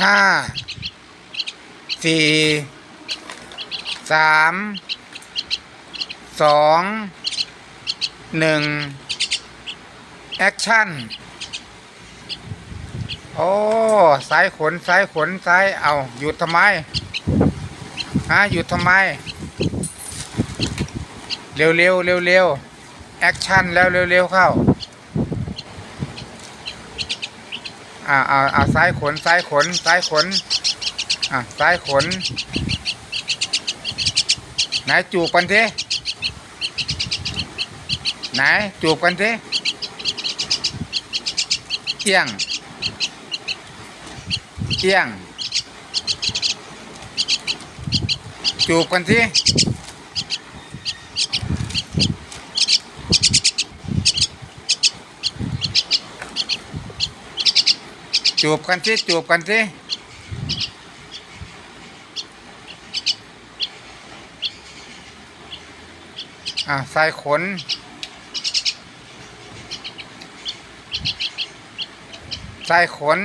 ห้าสี่สามสองหนึ่งแอคชั่น โอ้สายขนสายขนสายเอาหยุดทำไมฮะหยุดทำไม เร็วเร็วเร็วเร็วแอคชั่นแล้วเร็วเร็วเข้า อ่าอ่าอ่าซ้ายขนซ้ายขนซ้ายขนอ่าซ้ายขนไหนจูบกันทีไหนจูบกันทีเที่ยงเที่ยงจูบกันที จูบกันสิจูบกันสิอ่าใส่ขน ใส่ขน